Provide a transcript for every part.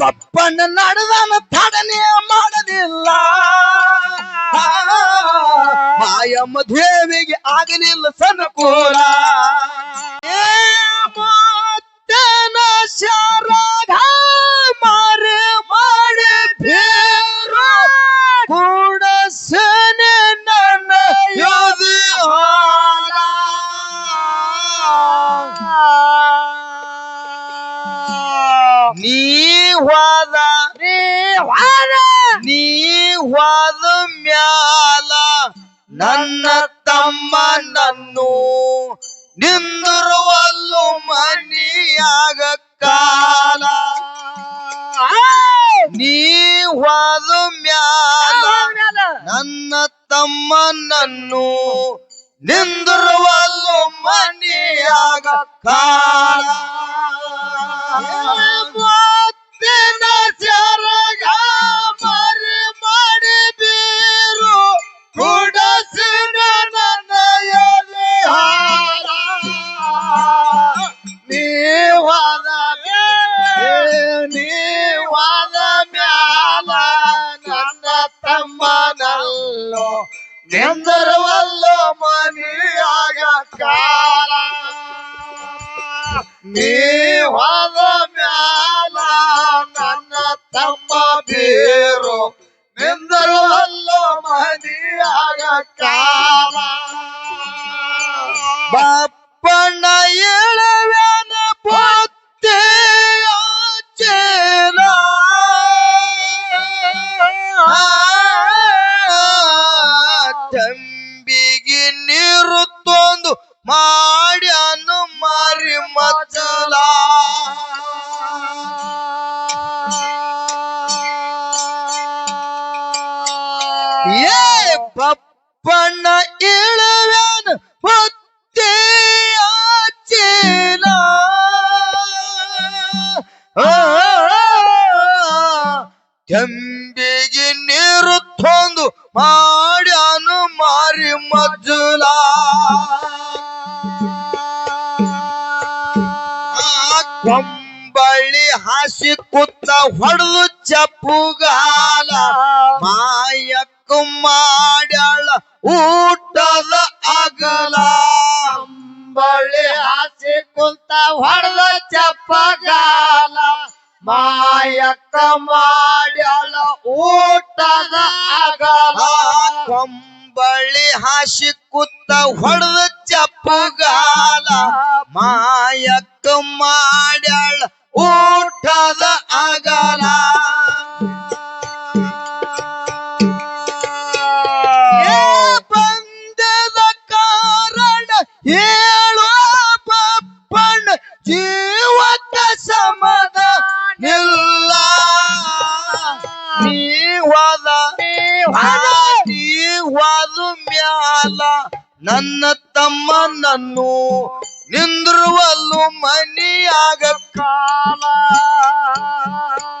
ಪಪ್ಪನ ನಡೆದಾನ ತಡನೆ ಮಾಡಲಿಲ್ಲ. ಮಾಯಮ್ಮ ದೇವಿಗೆ ಆಗಲಿಲ್ಲ ಸನುಕೂಲ. ನಿಂದಿರುವಲ್ಲು ಮನಿಯಾಗ ಕಾಲ ನೀ ಹೋದ ಮ್ಯಾಲ ನನ್ನ ತಮ್ಮ ನನ್ನು ನಿಂದಿರುವಲ್ಲು ಮನಿಯಾಗ ಕಾಲ ತಮ್ಮನಲ್ಲೋ ನಿಂದರವಲ್ಲೋ ಮನಿಯಾಗ ಕಾಲ. ನೀವಾದ ಮ್ಯಾಲ ನನ್ನ ತಮ್ಮ ಬೇರು ನಿಂದರವಲ್ಲೋ ಮನಿಯಾಗ ಕಾಲ. ಬಪ್ಪಣ್ಣ ಏಳವ್ಯಾನ ಮಾರಿ ಮಚ್ಚಲ ಹೊಡೆದು ಚಪ್ಪುಗಾಲ ಮಾಯಕ್ಕು ಮಾಡ್ಯಾಳ ಊಟದ ಅಗಲ. ಬಳ್ಳಿ ಹಾಸಿ ಕುಂತ ಹೊಡೆದು ಚಪ್ಪಗಾಲ ಮಾಯಕ್ಕ ಮಾಡ್ಯಾಳ ಊಟದ ಅಗಲ. ಕಂಬಳಿ ಹಾಸಿ ಕುತ್ತ ಹೊಡೆದು ಚಪ್ಪುಗಾಲ ಮಾಯಕ್ಕ ಮಾಡ್ಯಾಳ ಊಟದ ಅಗಲ ಬಂದದ ಕಾರಣ ಹೇಳೋ ಪಪ್ಪಣ್ಣ ಜೀವಕ ಸಮದ ನಿಲ್ಲ. ನೀವಾದ ನೀವಾದ ಮ್ಯಾಲ, ನನ್ನ ತಮ್ಮ ನನ್ನು ನಿಂದ್ರುವಲ್ಲು ಮನಿಯಾಗ ಕಾಲ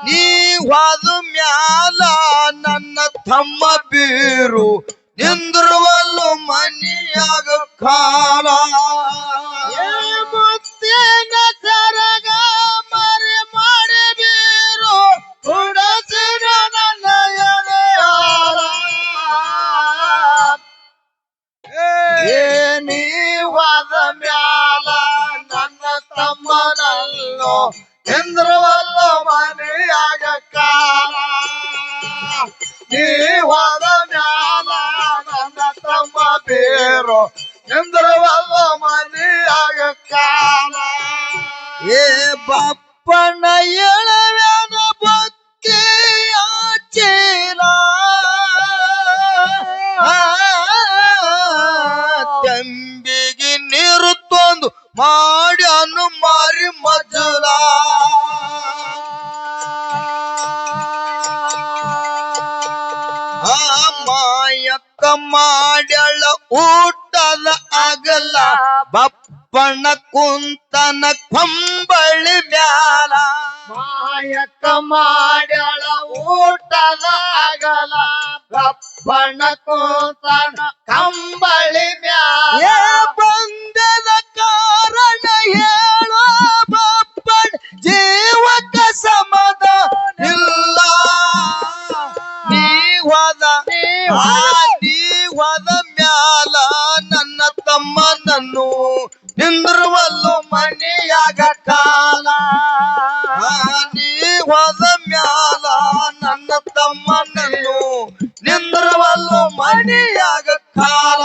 ನೀವಾದ ಮ್ಯಾಲ ನನ್ನ ತಮ್ಮ ಬೀರು ನಿಂದ್ರುವಲ್ಲು ಮನಿಯಾಗ ಕಾಲ ಮುತ್ತಿನ ಸರಗ ಮರಿ ಮಾಡಿ ಬೀರು ನನ್ನ ಏ ನೀವಾದ ತಮ್ಮನಲ್ಲೋ ಚಂದ್ರವಲ್ಲ ಈ ನೀವಾದ ಮ್ಯಾಲ ನನ್ನ ತಮ್ಮ ಬೇರು ಚಂದ್ರವಲ್ಲ ಮನೆಯಾಗ ಕಾಲ. ಏ ಬಪ್ಪನ ಎಳವ್ಯಾನ ಊಟದ ಅಗಲ ಬಪ್ಪಣ ಕುಂತನ ಕಂಬಳಿ ಮ್ಯಾಲ. ಮಾಯಕ ಮಾಡ್ಯಾಳ ಊಟದ ಅಗಲ ಬಪ್ಪಣ ಕುಂತನ ಕಂಬಳಿ ಮ್ಯಾಲ. ಬಂದದ ಕಾರಣ ಹೇಳೋ ಬಪ್ಪಣ ಜೀವಕ ಸಮದ ಇಲ್ಲ. ನೀವಾದ ತಮ್ಮನನ್ನು ನಿಂದ್ರವಲ್ಲು ಮನೆಯಾಗ ಕಾಲ. ನೀ ಹೋದ ಮ್ಯಾಲ ನನ್ನ ತಮ್ಮನನ್ನು ನಿಂದ್ರವಲ್ಲು ಮನೆಯಾಗ ಕಾಲ.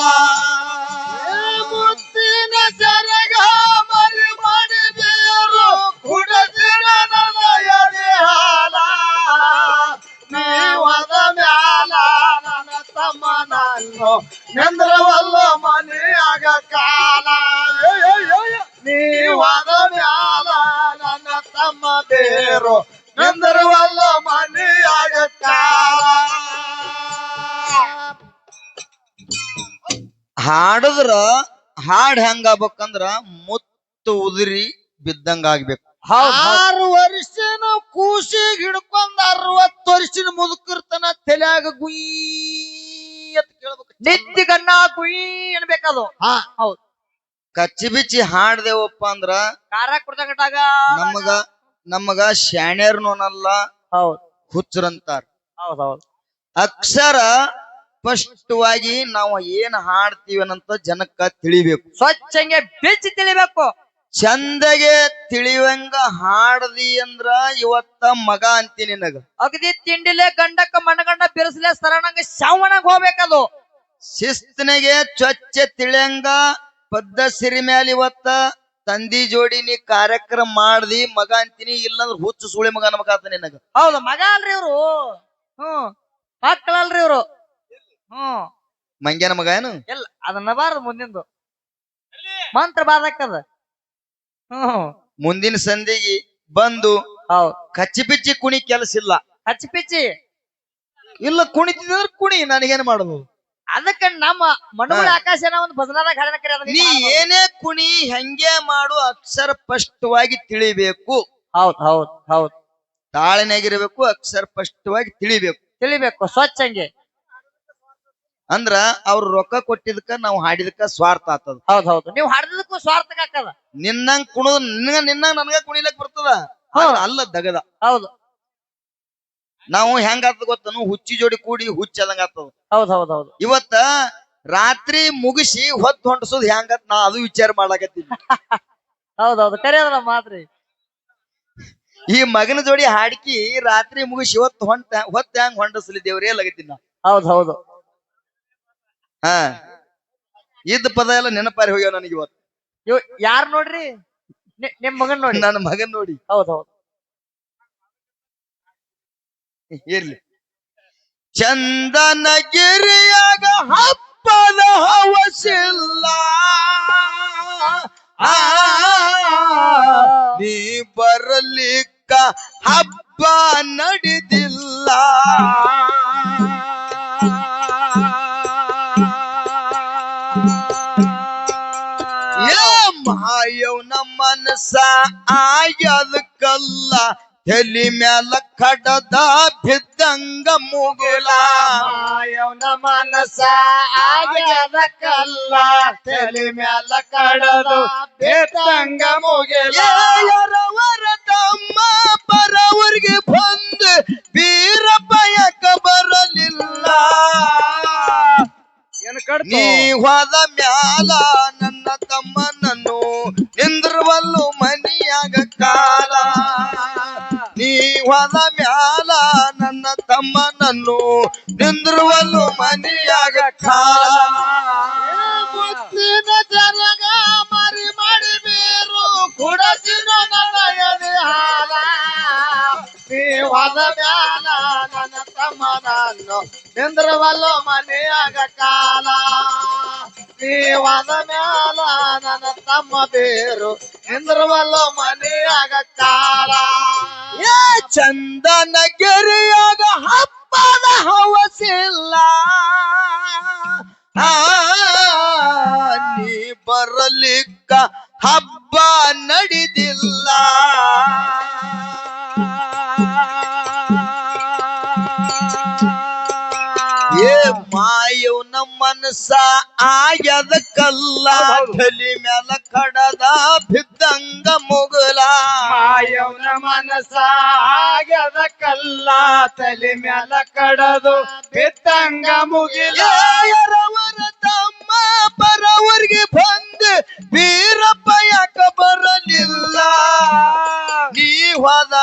ಹಾಡದ್ರ ಹಾಡ್ ಹೆಂಗ ಆಗ್ಬೇಕಂದ್ರ ಮುತ್ತು ಉದುರಿ ಬಿದ್ದಂಗ ಆಗ್ಬೇಕು. ಆರು ವರ್ಷನ ಕೂಸಿ ಹಿಡ್ಕೊಂಡ್ ಅರವತ್ತು ವರ್ಷದ ಮುದುಕಿರ್ತನ ತಲೆಯಾಗ ಗುಯಿ ಅಂತ ಕೇಳ್ಬೇಕು. ಗಣ್ಣ ಕುಯಿ ಅನ್ಬೇಕದು. ಹಾ. ಹೌದು. ಕಚ್ಚಿ ಬಿಚ್ಚಿ ಹಾಡ್ದೇವಪ್ಪ ಅಂದ್ರ ಖಾರ ಕುಡ್ದಂಗಟಾಗ ನಮಗ ನಮಗ ಶಾಣ್ಯರ್ನೋನಲ್ಲ ಹೌದು. ಹುಚ್ಚರಂತಾರ. ಹೌದೌದು. ಹೌದ್ ಅಕ್ಷರ ಸ್ಪಷ್ಟವಾಗಿ ನಾವು ಏನ್ ಹಾಡ್ತೀವಿ ಅನ್ನಂತ ಜನಕ್ಕ ತಿಳಿಬೇಕು. ಸ್ವಚ್ಛಂಗೆ ಬೆಚ್ಚಿ ತಿಳಿಬೇಕು. ಚಂದಗೆ ತಿಳಿವಂಗ ಹಾಡದಿ ಅಂದ್ರ ಇವತ್ತ ಮಗ ಅಂತೀನಿ ನಿನಗ. ಅಗದಿ ತಿಂಡಿಲೆ ಗಂಡಕ್ಕ ಮನಗಂಡ ಬಿರುಸಲೆ ಸರಣಂಗ ಶಾವಣಗ್ ಹೋಗ್ಬೇಕದು. ಶಿಸ್ತನಿಗೆ ಸ್ವಚ್ಛ ತಿಳಿಯಂಗ ಪದ್ದ ಸಿರಿ ಮ್ಯಾಲ ಇವತ್ತ ತಂದಿ ಜೋಡಿ ನೀ ಕಾರ್ಯಕ್ರಮ ಮಾಡ್ದಿ ಮಗ ಅಂತೀನಿ ಇಲ್ಲಂದ್ರ ಹುಚ್ಚು ಸುಳಿ ಮಗ ಅನ್ಬೇಕಾತ ನಿನಗ. ಹೌದು ಮಗ ಅಲ್ರಿ ಇವ್ರು. ಹ್ಮ್ ಮಕ್ಕಳಲ್ರಿ ಇವ್ರು. ಹ್ಮ್. ಮಂಗ್ಯಾನ ಮಗ ಏನು? ಇಲ್ಲ ಅದನ್ನ ಬಾರದು ಮುಂದಿಂದು. ಮಂತ್ರ ಬಾದಕ್ಕದ ಹ್ಮ್. ಮುಂದಿನ ಸಂದಿಗೆ ಬಂದು ಹೌದ್. ಕಚ್ಚಿ ಪಿಚ್ಚಿ ಕುಣಿ ಕೆಲಸ ಇಲ್ಲ. ಹಚ್ಚಿ ಪಿಚ್ಚಿ. ಇಲ್ಲ ಕುಣಿತಿದ್ರೆ ಕುಣಿ ನನಗೇನ್ ಮಾಡುದು? ಅದಕ್ಕ ನಮ್ಮ ಮನೋರ್ ಆಕಾಶ ಏನ ಒಂದು ಕರೆ ಅದನ್ನ ನೀ ಏನೇ ಕುಣಿ ಹೆಂಗೆ ಮಾಡು ಅಕ್ಷರ ಸ್ಪಷ್ಟವಾಗಿ ತಿಳಿಬೇಕು. ಹೌದ್ ಹೌದ್ ಹೌದ್. ತಾಳನೆಗಿರ್ಬೇಕು ಅಕ್ಷರ ಸ್ಪಷ್ಟವಾಗಿ ತಿಳಿಬೇಕು. ತಿಳಿಬೇಕು ಸ್ವಚ್ಛಂಗೆ. ಅಂದ್ರ ಅವ್ರ ರೊಕ್ಕ ಕೊಟ್ಟಿದ್ಕ ನಾವು ಹಾಡಿದಕ್ಕ ಸ್ವಾರ್ಥ ಆತದ. ಹೌದ್ ಹೌದು ನೀವು ಹಾಡಿದಕ್ಕೂ ಸ್ವಾರ್ಥ ಹಾಕದ. ನಿನ್ನಂಗ್ ಕುಣದ ನಿನ್ನ ನಿನ್ನ ನನ್ಗ ಕುಣಿಲಕ್ ಬರ್ತದ. ಆದ್ರ ಅಲ್ಲ ದಗದ. ಹೌದು. ನಾವು ಹೆಂಗ ಆತದ ಗೊತ್ತನು? ಹುಚ್ಚಿ ಜೋಡಿ ಕೂಡಿ ಹುಚ್ಚದಂಗ ಆತದ. ಹೌದ್ ಹೌದ್ ಹೌದು ಇವತ್ತ ರಾತ್ರಿ ಮುಗಿಸಿ ಹೊತ್ತು ಹೊಂಟಸೋದ್ ಹೆಂಗತ್ ನಾ ಅದು ವಿಚಾರ ಮಾಡಾಕತ್ತೀನಿ. ಹೌದೌದು. ಕರೆಯದ್ರ ಮಾತ್ರಿ. ಈ ಮಗನ ಜೋಡಿ ಹಾಡ್ಕಿ ರಾತ್ರಿ ಮುಗಿಸಿ ಹೊತ್ತು ಹೊಂಟ ಹೊತ್ತ ಹೆಂಗ್ ಹೊಂಡಸ್ಲಿ ದೇವ್ರೇ ಲಗತ್ತೀನಿ. ನಾ ಹೌದ್ ಹೌದು ಹಾ ಇದ್ದ ಪದ ಎಲ್ಲ ನೆನಪಾರಿ ಹೋಗ್ಯಾವ ನನಗೆ ಇವತ್ತು ಯಾರು ಯಾರ್ ನೋಡ್ರಿ ನಿ- ನಿಮ್ ಮಗನ್ ನೋಡಿ ನನ್ನ ಮಗನ್ ನೋಡಿ ಹೌದೌದು ಹೌದ್ ಇರ್ಲಿ ಚಂದನಗಿರಿಯಾಗ ಹಬ್ಬದ ಹವಸಿಲ್ಲ ಆ, ನೀ ಬರಲಿಕ್ಕ ಹಬ್ಬ ನಡೆದಿಲ್ಲ ಏ ನಮ್ಮನಸ ಆಗ್ಯದ ಕಲ್ಲ ತಲಿ ಮ್ಯಾಲ ಕಡದ ಬಿದ್ದಂಗ ಮುಗುಲ. ಮಾಯವನ ಮನಸ ಆಯದ ಕಲ್ಲ ತಲೆ ಮ್ಯಾಲ ಕಡದು ಬಿದ್ದಂಗ ಮುಗಿಲ. ಯಾರವರ ತಮ್ಮ ಬರವರಿಗೆ ಬಂದು ವೀರ ಬಯಕ ಬರಲಿಲ್ಲ ನೀ ಹೋದ ಮ್ಯಾಲ ತಮ್ಮನನ್ನು ನಿಂದ್ರವಲ್ಲು ಮನಿಯಾಗ ಕಾಲ. ಮುತ್ತಿನ ಜರಗ ಮರಿ ಮಾಡಿ ಬೇರು ಕುಡಸಿನ ಎದೆ ಹಾಲ. ನೀವಾದ ಮ್ಯಾಲ ನನ್ನ ತಮ್ಮನನ್ನು ನಿಂದ್ರವಲ್ಲ ಮನೆಯಾಗ ಕಾಲ. ನೀವಾದ ಮ್ಯಾಲ ನನ್ನ ತಮ್ಮ ಬೇರು ನಿಂದ್ರವಲ್ಲ ಮನೆಯಾಗ ಕಾಲ. ಚಂದನ ಗೆರೆಯಾಗ ಹಬ್ಬದ ಹವಸಿಲ್ಲ ನೀ ಬರಲಿಕ್ಕ ಹಬ್ಬ ನಡಿದಿಲ್ಲ. ಏ ಮಾಯವ್ನ ಮನಸ್ಸ ಆಗ್ಯದ ಕಲ್ಲ ಹೌದು. ತಲಿ ಮ್ಯಾಲ ಕಡದ ಬಿದ್ದಂಗ ಮುಗಲ ಮಾಯವನ ಮನಸ ಆಗ್ಯದ ಕಲ್ಲ ತಲೆ ಮ್ಯಾಲ ಕಡದು ಬಿತ್ತಂಗ ಮುಗಿಲ. ಯಾರವರ ತಮ್ಮ ಬರವರಿಗೆ ಬಂದ ವೀರಪ್ಪ ಯಾಕ ಬರಲಿಲ್ಲ? ನೀ ಹೋದ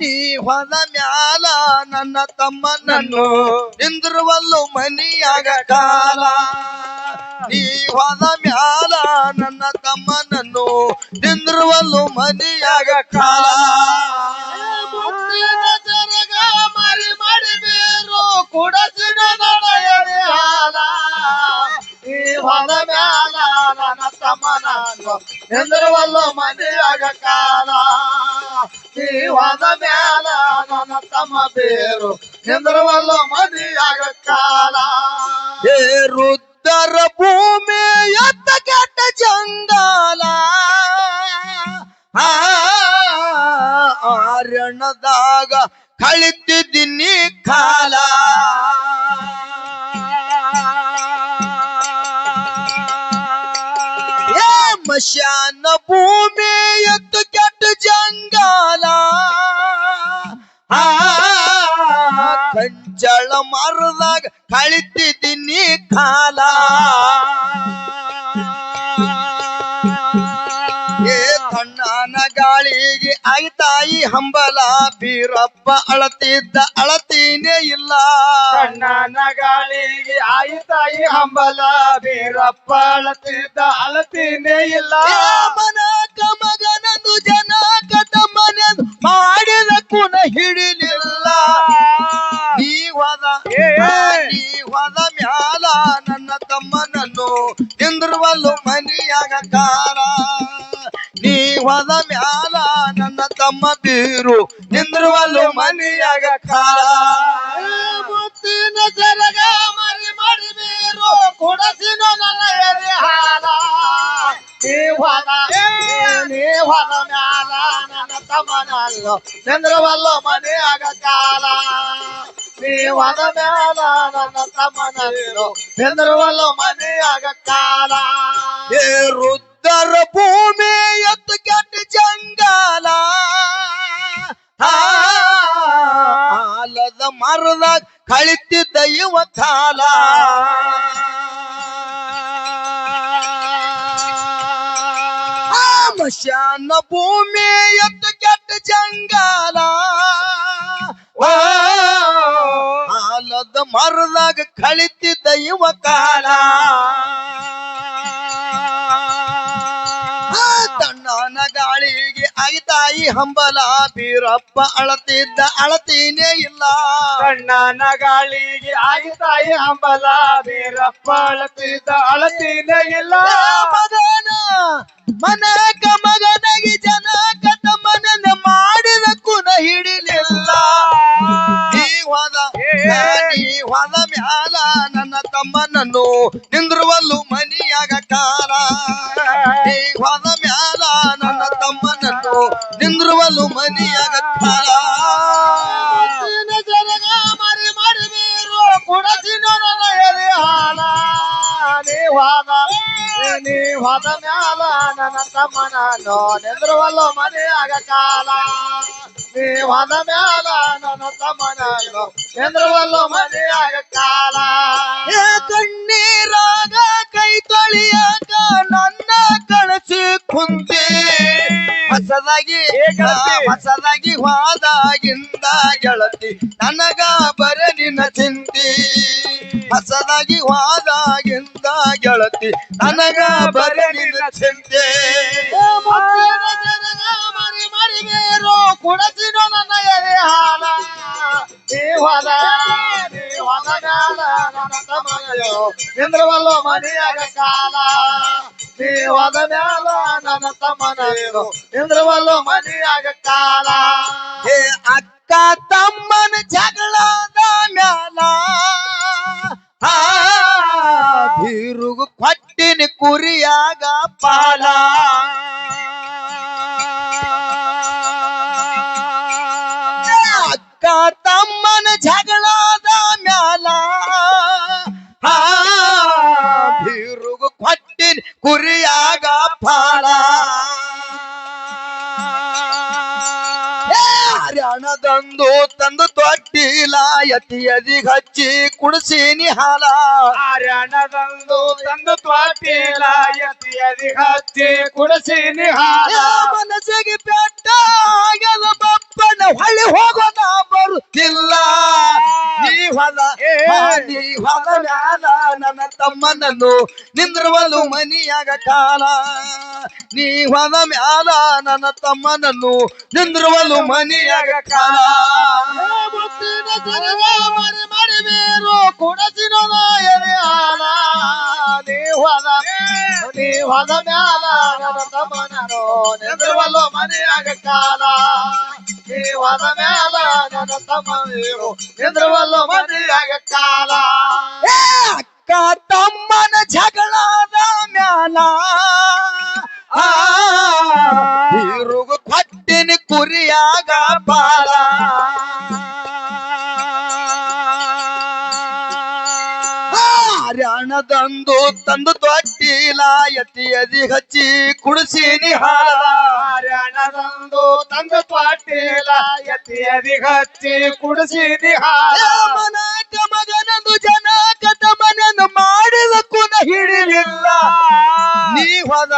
ನೀ ಹೋದ ಮ್ಯಾಲ ನನ್ನ ತಮ್ಮನನ್ನು ನಿಂದ್ರವಲ್ಲು ಮನಿಯಾಗ ಕಾಲ. ನೀ ಹೋದ ಮ್ಯಾಲ ನನ್ನ ತಮ್ಮನನ್ನು ನಿಂದ್ರವಲ್ಲು ಮನಿಯಾಗ ಕಾಲ. ಜರಗ ಮರಿ ಮಾಡಿ ಬೇರು ಕುಡಸಿನ ನಡೆಯಲಿ ಹಾಲ. ಈ ಹೊಲ ಮ್ಯಾಲ ನನ್ನ ತಮ್ಮನನ್ನು ಎಂದ್ರವಲ್ಲೋ ಮನೆಯಾಗ ಕಾಲ. ಈ ಹೊಲ ಮ್ಯಾಲ ನನ್ನ ತಮ್ಮ ಬೇರು ಎಂದ್ರವಲ್ಲೋ ಮನೆಯಾಗ ಕಾಲ. ಏ ರುದ್ದರ ಭೂಮಿ ಎತ್ತ ಕೆಟ್ಟ ಜಂಗಾಲ? ಆರಣದಾಗ ಕಳಿತಿದ್ದೀನಿ ಕಾಲ. ಮಶಾನ ಭೂಮಿ ಎತ್ತ ಕೆಟ್ಟ ಜಂಗಾಲ. ಆ, ಕಂಚಳ ಮರದಾಗ ಕಳಿತಿದ್ದೀನಿ ಕಾಲ. ಗಾಳಿಗೆ ಆಯ್ತಾಯಿ ಹಂಬಲ ಬೀರಪ್ಪ ಅಳತಿದ್ದ ಅಳತೀನೇ ಇಲ್ಲ. ಕಣ್ಣನ ಗಾಳಿಗೆ ಆಯಿತಾಯಿ ಹಂಬಲ ಬೀರಪ್ಪ ಅಳತಿದ್ದ ಅಳತೀನೇ ಇಲ್ಲ. ಮನ ಮನಕ ಮಗನದು ಜನ ಕದ ಮನೆದು ಮಾಡಿದ ಕುನ ಹಿಡಿಲಿಲ್ಲ. ನೀ ಹೊದ ಈ. ನೀ ಹೋದ ಮ್ಯಾಲ ನನ್ನ ತಮ್ಮನನ್ನು ನಿಂದ್ರವಲ್ಲು ಮನಿಯಾಗ ಕಾರ. ಹೋದ ಮ್ಯಾಲ ನನ್ನ ತಮ್ಮ ಬೀರು ನಿಂದ್ರವಲ್ಲು ಮನಿಯಾಗ ಕಾರ ಮುತ್ತಿನ ಜರಗ ಮರಿ ಮಾಡಿ ಬೇರು. ಕುಡಸಿನ ನನ್ನ ಎದೆ ಹಾಲ. ನೀ ಹೊಲ ನೀ ಹೊಲ ಮ್ಯಾಲ ನನ್ನ ತಮ್ಮನಲ್ಲೋ. ಚಂದ್ರವಲ್ಲೋ ಮನೆಯಾಗ ಕಾಲ. ನೀ ಹೊಲ ಮ್ಯಾಲ ನನ್ನ ತಮ್ಮನಲ್ಲೋ. ಚಂದ್ರವಲ್ಲೋ ಮನೆಯಾಗ ಕಾಲ. ಏ ರುದ್ದರ ಭೂಮಿ ಎತ್ತು ಕೆಟ್ಟ ಜಂಗಾಲ. ಹಾಲದ ಮರದಾಗ ಕಳಿತಿದ್ದ ಇವ ಕಾಲ ಆ, ಮಶಾನ ಭೂಮಿ ಎತ್ತು ಕೆಟ್ಟ ಜಂಗಾಲ. ಹಾಲದ ಮರದಾಗ ಕಳಿತಿದ್ದ ಇವ ಗಾಳಿಗೆ ತಾಯಿ ಹಂಬಲ ಬೀರಪ್ಪ ಅಳತಿದ್ದ ಅಳತೀನೇ ಇಲ್ಲ. ಕಣ್ಣನ ಗಾಳಿಗೆ ಆಯಿತಾಯಿ ಹಂಬಲ ಬೀರಪ್ಪ ಅಳತಿದ್ದ ಅಳತೀನೇ ಇಲ್ಲ. ಮಗನ ಮನಕ ಮಗನಿಗೆ ಜನ ಕತ ಮನನ ಮಾಡಿದ ಕುನ ಹಿಡಿಲಿಲ್ಲ. ನೀ ಹೋದ ಮ್ಯಾಲ ನನ್ನ ತಮ್ಮನನ್ನು ನಿಂದ್ರವಲ್ಲು ಮನಿಯಾಗ ಕಾಲ. ಈ ಹೊಲ ಮ್ಯಾಲ ನಿಂದ್ರವಲ್ಲು ಮನಿಯಾಗ ಕಾಲ ಮುತ್ತಿನ ಜರಗ ಮರಿ ಮಾಡಿ ಬೇರು ಕುಡಸಿನ ನನ್ನ ಎದೆ ಹಾಲ ನೀ ಹೋದ ನೀ ಹೋದ ಮ್ಯಾಲ ನನ್ನ ತಮ್ಮನನ್ನು ನೆಂದ್ರವಲ್ಲೋ ಮನೆಯಾಗ ಕಾಲ ನೀ ಹೋದ ಮ್ಯಾಲ ನನ್ನ ತಮ್ಮನನ್ನು ನೆಂದ್ರವಲ್ಲೋ ಮನೆಯಾಗ ಕಾಲ ಏ ಕಣ್ಣೀರಾಗ ಕೈ ತೊಳಿಯಾಗ ನನ್ನ ಕಳಸಿ ಕುಂತಿ ಹೊಸದಾಗಿ. ಹೊಸದಾಗಿ ಹೋದಾಗಿಂದ ಗೆಳತಿ ನನಗ ಬರ ನಿನ್ನ ಚಿಂತಿ ಹೊಸದಾಗಿ ಹೋದಾಗಿಂದ ಗೆಳತಿ ನನಗ ಬರ ನಿನ್ನ ಚಿಂತೆ ಮುತ್ತಿನ ಜರಗ ಮರಿ ಮಾಡಿ ಬೇರು ಕುಡಸಿನ ನನ್ನ ಎದೆ ಹಾಲ ನೀ ಹೋದ ನೀ ಹೋದ ಮ್ಯಾಲ ನನ್ನ ತಮ್ಮನಯ್ಯೋ ಇಂದ್ರವಲ್ಲೋ ಮನೆಯಾಗ ಕಾಲ ನೀ ಹೋದ ಮ್ಯಾಲ ನನ್ನ ತಮ್ಮನಯ್ಯೋ ಇಂದ್ರವಲ್ಲೋ ಮನೆಯಾಗ ಕಾಲ ಏ ಅಕ್ಕ ತಮ್ಮನ ಜಗಳದ ಮ್ಯಾಲ ಆ, ಬೀರುಗು ಕೊಟ್ಟಿನ ಕುರಿಯಾಗ ಪಾಲ ಹರಣದಂದು ತಂದು ತೊಟ್ಟಿಲ ಯತಿಯದಿ ಹಚ್ಚಿ ಕುಡಿಸೀನಿ ಹಾಲ ಆರ್ಯಣದಂದು ತಂದು ತೊಟ್ಟಿಲ ಯತಿಯದಿ ಹಚ್ಚಿ ಕುಡಿಸಿ ಹಾಲ ಮನಸ್ಸಿಗೆ ಪೆಟ್ಟ ಬಪ್ಪನ ಹೊಳ್ಳಿ ಹೋಗೋಣ ತಮ್ಮನನ್ನು ನಿಂದ್ರವಲು ಮನಿಯಾಗ ಕಾಲ. ನೀ ಹೊಲ ಮ್ಯಾಲ ನನ್ನ ತಮ್ಮನನ್ನು ನಿಂದ್ರವಲು ಮನಿಯಾಗ ಕಾಲ. ಮುತ್ತಿನ ಸರಗ ಮರಿ ಮರಿ ಬೇರು ಕುಡಸಿನೋದ ಎದೆ ಹಾಲ ನೀವದ ನೀವದ ಮ್ಯಾಲ ನನ್ನ ತಮ್ಮನನು ನೆದರುವಲ್ಲೋ ಮನೆಯಾಗ ಕಾಲ. ನೀವದ ಮ್ಯಾಲ ನನ್ನ ತಮ್ಮನೀರು ನೆದರುವಲ್ಲೋ ಮನೆಯಾಗ ಕಾಲ. ಅಕ್ಕ ತಮ್ಮನ ಜಗಳದ ಮ್ಯಾಲ ಹೀರುಗು ಕೊಟ್ಟಿನ ಕುರಿಯಾಗ ಬಾಲ ಹರ್ಯಾಣದಂದು ತಂದು ತೊಟ್ಟಿಲ ಎತ್ತಿ ಎದಿ ಹಚ್ಚಿ ಕುಡಿಸೀನಿ ಹಾಲ ಹರ್ಯಾಣದಂದು ತಂದು ತೊಟ್ಟಿಲ ಎತ್ತಿ ಎದಿ ಹಚ್ಚಿ ಕುಡಿಸಿದಿ ಹಾಲ. ಮನಾಟ ಮಗನಂದು ಜನ ಕಥ ಮನೆಯನ್ನು ಮಾಡಿದ ಕುನ ಹಿಡಿಲಿಲ್ಲ ನೀ ಹೊದ.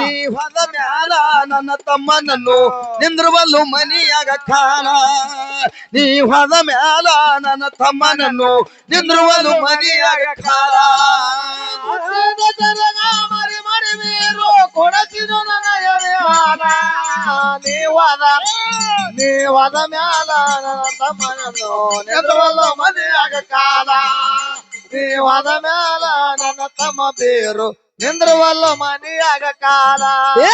ನೀ ಹೊದ ಮ್ಯಾಲ ನನ್ನ ತಮ್ಮನನ್ನು ನಿಂದ್ರವಲ್ಲು ಮನಿಯಾಗ ಕಾಲ ನೀ ಹೊದ ಮ್ಯಾಲ ನನ್ನ ತಮ್ಮನನ್ನು ನಿಂದ್ರವಲ್ಲು ಮನಿಯಾಗ ಕಾಲ ಬೇರು ಕೊಡಸಿದು ನನ್ನ ಎದೆ ಹಾಲ ನೀವದ ನೀವದ ಮ್ಯಾಲ ನನ್ನ ತಮ್ಮನನ್ನು ನೆದರಲ್ಲ ಮನೆಯಾಗ ಕಾಲ ನೀವದ ಮ್ಯಾಲ ನನ್ನ ತಮ್ಮ ಬೇರು ನಿಂದ್ರವಲ್ಲ ಮನೆಯಾಗ ಕಾಲ ಏ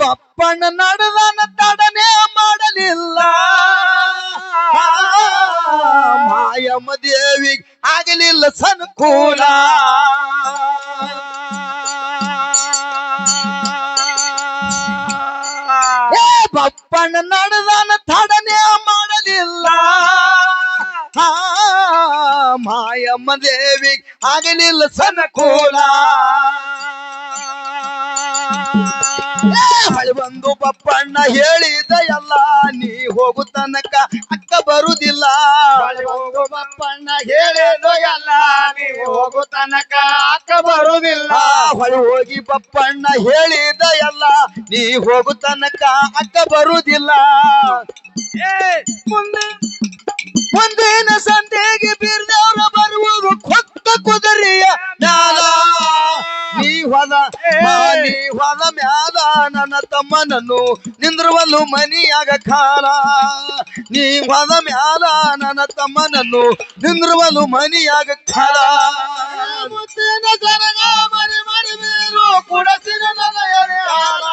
ಬಪ್ಪಣ್ಣ ನಡೆದನ ತಡನೆ ಮಾಡಲಿಲ್ಲ ಮಾಯಮ್ಮ ದೇವಿಗೆ ಆಗಲಿಲ್ಲ ಸನುಕೂಲ ಬಪ್ಪಣ್ಣ ನಡೆದಾನ ತಡನೆ ಮಾಡಲಿಲ್ಲ. ಮಾಯಮ್ಮ ದೇವಿ ಆಗಲಿಲ್ಲ ಸನುಕೂಲ. ಬಂದು ಬಪ್ಪಣ್ಣ ಹೇಳಿದ ಎಲ್ಲ ನೀ ಹೋಗು ತನಕ ಅಕ್ಕ ಬರುದಿಲ್ಲ. ಹೋಗು ಬಪ್ಪಣ್ಣ ಹೇಳಿದ ಎಲ್ಲ ನೀ ಹೋಗು ತನಕ ಅಕ್ಕ ಬರುದಿಲ್ಲ. ಹೊಳೆ ಹೋಗಿ ಬಪ್ಪಣ್ಣ ಹೇಳಿದ ಎಲ್ಲ ನೀ ಹೋಗು ತನಕ ಅಕ್ಕ ಬರುದಿಲ್ಲ. ಮುಂದೆ. ಮುಂದಿನ ಸಂತೆಗೆ ಬೀರ್ದವ್ರ ಬರುವುದು ಕೊತ್ತ ಕುದುರೆಯ ನಾಲ ನೀ ಹೊದ ನೀ ಹೊದ ಮ್ಯಾಲ ನನ್ನ ತಮ್ಮನನ್ನು ನಿಂದ್ರವಲ್ಲು ಮನಿಯಾಗ ಖಾರ ನೀ ಹೊಲ ಮ್ಯಾಲ ನನ್ನ ತಮ್ಮನನ್ನು ನಿಂದ್ರವಲ್ಲು ಮನಿಯಾಗ ಖಾರ ಕುಡಸಿನ ನನ್ನ ಎದೆ ಹಾಲ.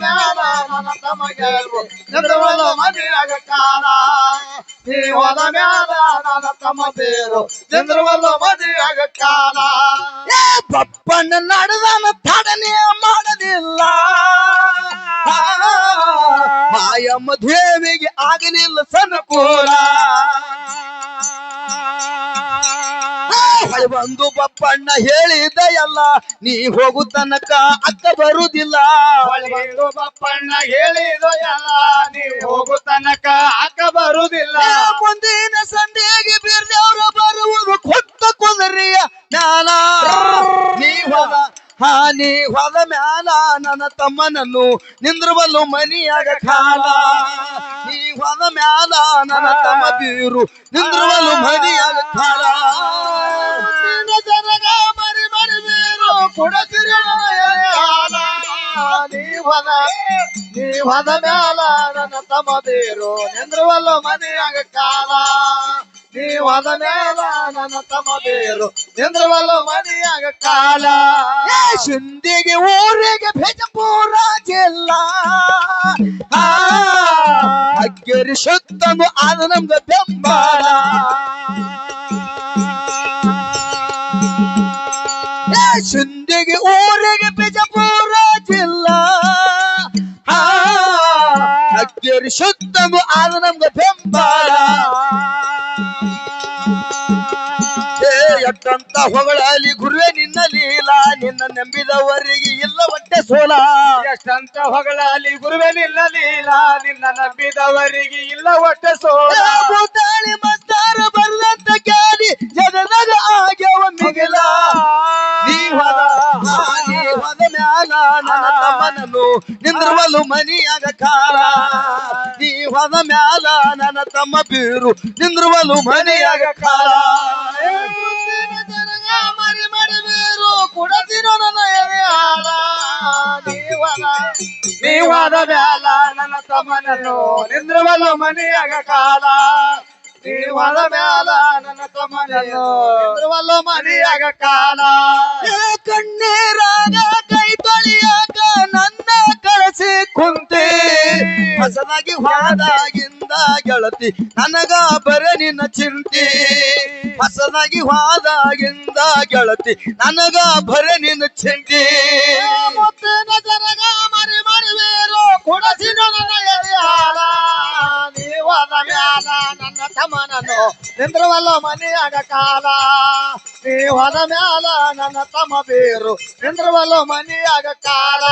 ಮ್ಯಾಲ ನನ್ನ ತಮಗೆ ನಿದ್ರವಲ್ಲ ಮನೆಯಾಗ ಕಾಲ. ನೀವದ ಮ್ಯಾಲ ನನ್ನ ತಮ್ಮ ಬೇರು ನಿದ್ರವಲ್ಲ ಮನಿಯಾಗ ಕಾಲ. ಬಪ್ಪಣ್ಣ ನಡೆದನ ತಡನೆ ಮಾಡಲಿಲ್ಲ ಮಾಯಮ್ಮ ದೇವಿಗೆ ಆಗಲಿಲ್ಲ ಸನುಕೂಲ ಬಂದು ಬಪ್ಪಣ್ಣ ಹೇಳಿದ ಎಲ್ಲ ನೀ ಹೋಗು ತನಕ ಅಕ್ಕ ಬರುದಿಲ್ಲ. ಒಂದು ಬಪ್ಪಣ್ಣ ಹೇಳಿದೆಯಲ್ಲ ನೀ ಹೋಗು ತನಕ ಅಕ್ಕ ಬರುದಿಲ್ಲ. ಮುಂದಿನ ಸಂಡೆಗೆ ಬೀರ್ದವ್ರ ಬರುವುದು ಕೊತ್ತ ಕುದುರೆಯ ನಾನಾ ನೀ ಹೋದ ಹಾ ಹೊಲ ಮ್ಯಾಲ ನನ್ನ ತಮ್ಮನನ್ನು ನಿಂದ್ರವಲ್ಲು ಮನಿಯಾಗ ಕಾಲ. ಈ ಹೊಲ ಮ್ಯಾಲ ನನ್ನ ತಮ್ಮ ಬೀರು ನಿಂದ್ರವಲ್ಲು ಮನಿಯಾಗ ಕಾಲ. ಜನಗ ಮರಿ ಮರಿ ಬೇರು ಮ್ಯಾಲ ನನ್ನ ತಮ್ಮ ಬೀರು ನಿಂದ್ರವಲ್ಲು ಮನಿಯಾಗ ಕಾಲ. ನೀವದ ಮೇಲ ನನ್ನ ತಮ್ಮ ಬೇರು. ನೆಂದ್ರವಲ್ಲ ಮನೆಯಾಗ ಕಾಲ. ಶಿಂದಿಗೆ ಊರಿಗೆ ಭೇಜಪುರ ಜಿಲ್ಲಾ ಅಗ್ಗರಿ ಶುದ್ಧನು ಆದ ನಮ್ದು ಬೆಂಬಲ. ಶಿಂದಿಗೆ ಊರಿಗೆ ಬಿಜಪುರ ಜಿಲ್ಲಾ ಅಗ್ಗೆರಿ ಶುದ್ಧನು ಆದ ನಮ್ದು ಬೆಂಬಲ. ಎಟ್ಟಂತ ಹೊಗಳಲಿ ಗುರುವೆ ನಿನ್ನ ಲೀಲ ನಿನ್ನ ನಂಬಿದವರಿಗೆ ಇಲ್ಲ ಒಟ್ಟೆ ಸೋಲ. ಎಷ್ಟಂತ ಹೊಗಳಲಿ ಗುರುವೆ ನಿನ್ನ ಲೀಲ ನಿನ್ನ ನಂಬಿದವರಿಗೆ ಇಲ್ಲ ಒಟ್ಟೆ ಸೋಲ. ಭೂತಾಳಿ ಮಸ್ತಾರ ಬರದಂತ ಕೇಳಿ ಜನನಗ ಆಗ್ಯವ ಮಿಗಿಲ. ನೀವದ ನೀವದ ಮ್ಯಾಲ ನನ್ನ ತಮ್ಮನನ್ನು ನಿಂದ್ರವಲು ಮನಿಯಾಗ ಕಾಲ. ನೀವದ ಮ್ಯಾಲ ನನ್ನ ತಮ್ಮ ಬೀರು ನಿಂದ್ರವಲು ಮನಿಯಾಗ ಕಾಲ. ನೀವಾದ ಬ್ಯಾಲ ನನ್ನ ತಮ್ಮನನ್ನು ನಿಂದ್ರವಲ್ಲ ಮನೆಯಾಗ ಕಾಲ. ನೀವಾದ ಮ್ಯಾಲ ನನ್ನ ತಮ್ಮನನ್ನು ನಿಂದ್ರವಲ್ಲ ಮನೆಯಾಗ ಕಾಲ. ಕಣ್ಣೀರಾಗ ಕೈ ತೊಳಿಯಾಗ ನನ್ನ ಕಳಸಿ ಕುಂತೆ ಹೊಸದಾಗಿ ಹೋದಾಗಿಂದ ಗೆಳತಿ, ನನಗ ಬರ ನಿನ್ನ ಚಿಂತೆ. ಹೊಸದಾಗಿ ಹೋದಾಗಿಂದ ಗೆಳತಿ, ನನಗ ಬರ ನಿನ್ನ ಚಿಂತೆ. ಮುತ್ತಿನ ಜನಗ ಮರಿ ಮರಿವೇರು ಕೊಡಸಿನ ನನ್ನ ಎದೆ ಹಾಲ. ನೀವಾದ ಬ್ಯಾಲ ನನ್ನ ತಮ್ಮನನ್ನು ನಿಂದ್ರವಲ್ಲ ಮನೆಯಾಗ ಕಾಲ. ನೀವಾದ ಮ್ಯಾಲ, ನನ್ನ ತಮ್ಮ ಬೇರು, ನಿಂದ್ರವಲ್ಲ ಮನೆಯಾಗ ಕಾಲ.